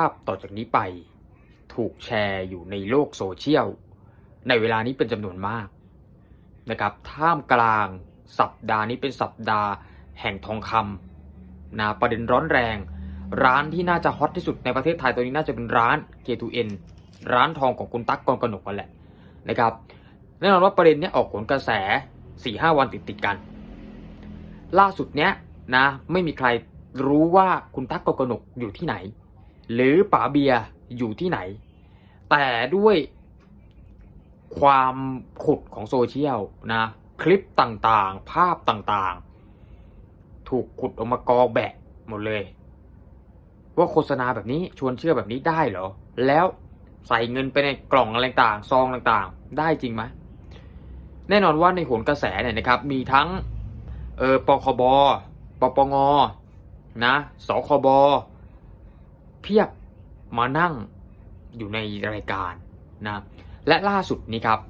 าพต่อจากนี้ไป ถูกแชร์อยู่ในโลกโซเชียล ในเวลานี้เป็นจำนวนมากนะครับท่ามกลางสัปดาห์นี้เป็นสัปดาห์แห่งทองคำนะประเด็นร้อนแรง ร้านที่น่าจะฮอตที่สุดในประเทศไทยตัวนี้น่าจะเป็นร้าน K2N ร้านทองของคุณตั๊กกรกนกกันแหละนะครับแน่นอนว่าประเด็นนี้ออกผลกระแส4-5วันติดติดกัน ล่าสุดเนี้ยนะไม่มีใครรู้ว่าคุณตั๊กกรกนกอยู่ที่ไหน หรือป๋าเบียร์อยู่ที่ไหน แต่ด้วยความขุดของโซเชียลนะ คลิปต่างๆ ภาพต่างๆ ถูกขุดออกมากองแบะหมดเลย ว่าโฆษณาแบบนี้ชวนเชื่อแบบนี้ได้เหรอ แล้วใส่เงินไปในกล่องอะไรต่างซองต่างๆ ได้จริงไหมแน่นอนว่าในโหนกระแสเนี่ยนะครับ มีทั้งเออปคบปปงนะสคบ เพียบมานั่งอยู่ในรายการนะและล่าสุดนี้ครับ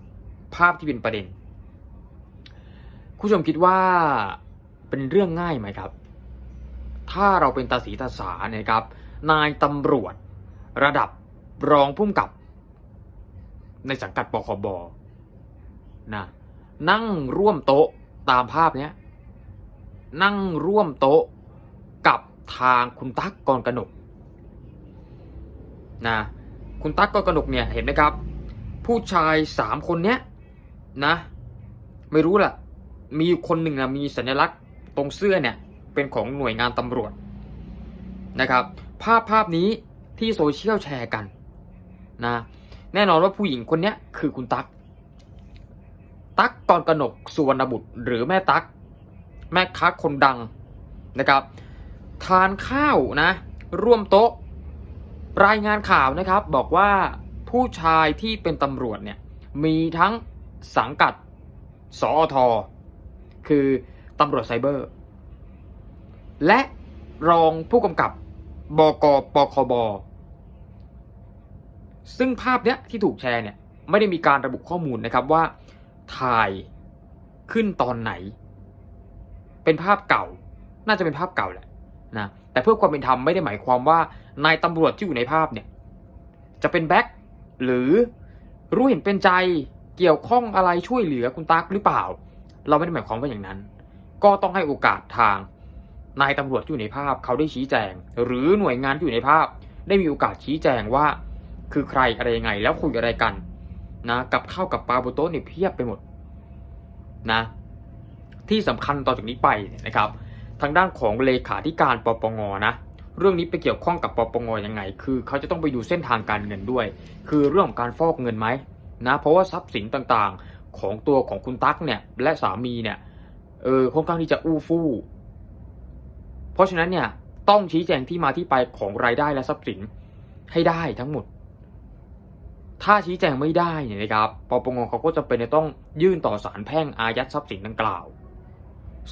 ภาพที่เป็นประเด็น คุณผู้ชมคิดว่าเป็นเรื่องง่ายไหมครับ ถ้าเราเป็นตาสีตาสาเนี่ยครับ นายตำรวจระดับรองผู้กำกับ ในสังกัดปคบนะนั่งร่วมโต๊ะตามภาพเนี้ยนั่งร่วมโต๊ะกับทางคุณตั๊กกรกนก นะคุณตั๊กกรกนกเนี่ยเห็นไหมครับ ผู้ชายสามคนเนี้ยนะ ไม่รู้ล่ะ มีคนหนึ่งนะมีสัญลักษณ์ตรงเสื้อเนี่ยเป็นของหน่วยงานตำรวจนะครับ ภาพภาพนี้ที่โซเชียลแชร์กันนะแน่นอนว่าผู้หญิงคนเนี้ยคือคุณตั๊ก ตั๊กกรกนกสุวรรณบุตร หรือแม่ตั๊ก แม่ค้าคนดังนะครับ ทานข้าวนะ ร่วมโต๊ะ รายงานข่าวนะครับบอกว่าผู้ชายที่เป็นตำรวจเนี่ยมีทั้งสังกัดสอทคือตำรวจไซเบอร์ และรองผู้กำกับบกปคบ ซึ่งภาพเนี้ยที่ถูกแชร์เนี่ยไม่ได้มีการระบุข้อมูลนะครับว่าถ่ายขึ้นตอนไหน เป็นภาพเก่า น่าจะเป็นภาพเก่าแหละ นะแต่เพื่อความเป็นธรรมไม่ได้หมายความว่านายตำรวจที่อยู่ในภาพเนี่ยจะเป็นแบ็คหรือรู้เห็นเป็นใจเกี่ยวข้องอะไรช่วยเหลือคุณตั๊กหรือเปล่า เราไม่ได้หมายความว่าอย่างนั้น ก็ต้องให้โอกาสทางนายตำรวจที่อยู่ในภาพเขาได้ชี้แจง หรือหน่วยงานที่อยู่ในภาพ ได้มีโอกาสชี้แจงว่า คือใครอะไรยังไง แล้วคุยอะไรกันนะกับข้าวกับปลาบนโต๊ะเนี่ยเพียบไปหมดนะที่สำคัญต่อจากนี้ไปนะครับ ทางด้านของเลขาธิการปปงนะเรื่องนี้ไปเกี่ยวข้องกับปปงยังไง คือเขาจะต้องไปดูเส้นทางการเงินด้วย คือเรื่องของการฟอกเงินไหมนะเพราะว่าทรัพย์สินต่างๆของตัวของคุณตั๊กเนี่ยและสามีเนี่ยเออค่อนข้างที่จะอู้ฟู่เพราะฉะนั้นเนี่ยต้องชี้แจงที่มาที่ไปของรายได้และทรัพย์สินให้ได้ทั้งหมด ถ้าชี้แจงไม่ได้เนี่ยนะครับปปงเขาก็จะเป็นต้องยื่นต่อศาลแพ่งอายัดทรัพย์สินดังกล่าว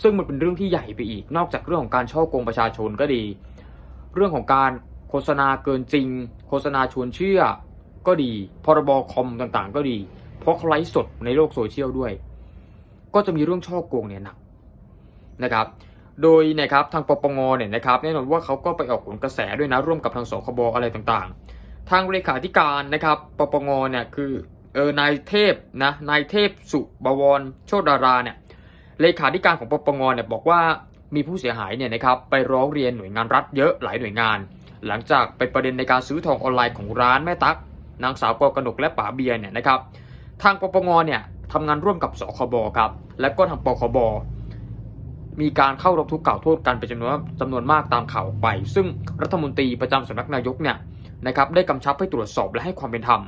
ซึ่งมันเป็นเรื่องที่ใหญ่ไปอีก นอกจากเรื่องของการช่อโกงประชาชนก็ดี เรื่องของการโฆษณาเกินจริง โฆษณาชวนเชื่อก็ดี พรบคอมต่างๆ ก็ดี เพราะเขาไลฟ์สดในโลกโซเชียลด้วย ก็จะมีเรื่องช่อโกงเนี่ยหนักนะครับ โดยเนะครับทางปปงเนี่ยนะครับแน่นอนว่าเขาก็ไปออกผลกระแสด้วยนะร่วมกับทางสคบอะไรต่างๆ ทางเลขาธิการนะครับปปงเนี่ยคือเออนายเทพนะนายเทพสุบวรโชติดาราเนี่ย เลขาธิการของปปงเนี่ยบอกว่ามีผู้เสียหายเนี่ยนะครับไปร้องเรียนหน่วยงานรัฐเยอะหลายหน่วยงาน หลังจากเป็นประเด็นในการซื้อทองออนไลน์ของร้านแม่ตักนางสาวกกนกและป๋าเบียร์เนี่ยนะครับทางปปงเนี่ยทำงานร่วมกับสคบครับและก็ทางปคบมีการเข้าร้องทุกข์กล่าวโทษกันเป็นจำนวนจำนวนมากตามข่าวไป ซึ่งรัฐมนตรีประจำสำนักนายกเนี่ยนะครับได้กำชับให้ตรวจสอบและให้ความเป็นธรรม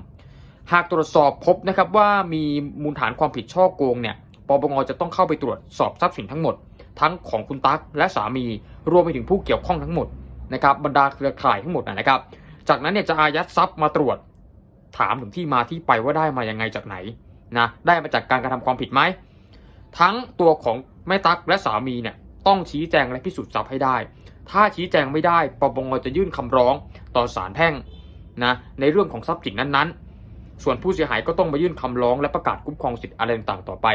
หากตรวจสอบพบนะครับว่ามีมูลฐานความผิดช่อโกงเนี่ย ปงจะต้องเข้าไปตรวจสอบทรัพย์สินทั้งหมด ทั้งของคุณตั๊กและสามีรวมไปถึงผู้เกี่ยวข้องทั้งหมดนะครับบรรดาเครือข่ายทั้งหมดนะครับ จากนั้นเนี่ยจะอายัดทรัพย์มาตรวจ ถามถึงที่มาที่ไปว่าได้มายังไงจากไหนนะได้มาจากการกระทำความผิดไหมทั้งตัวของแม่ตั๊กและสามีเนี่ยต้องชี้แจงและพิสูจน์ทรัพย์ให้ได้ ถ้าชี้แจงไม่ได้ปปงจะยื่นคำร้องต่อศาลแพ่งนะในเรื่องของทรัพย์สินนั้นๆ ส่วนผู้เสียหายก็ต้องมายื่นคำร้องและประกาศคุ้มครองสิทธิ์อะไรต่างๆต่อไป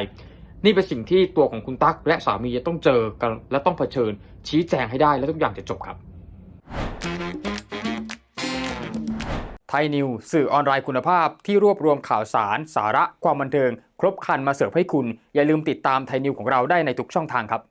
นี่เป็นสิ่งที่ตัวของคุณตั๊กและสามีจะต้องเจอกันและต้องเผชิญ ชี้แจงให้ได้และทุกอย่างจะจบครับ ไทยนิวสื่อออนไลน์คุณภาพที่รวบรวมข่าวสาร สาระความบันเทิง ครบครันมาเสิร์ฟให้คุณ อย่าลืมติดตามไทยนิวของเราได้ในทุกช่องทางครับ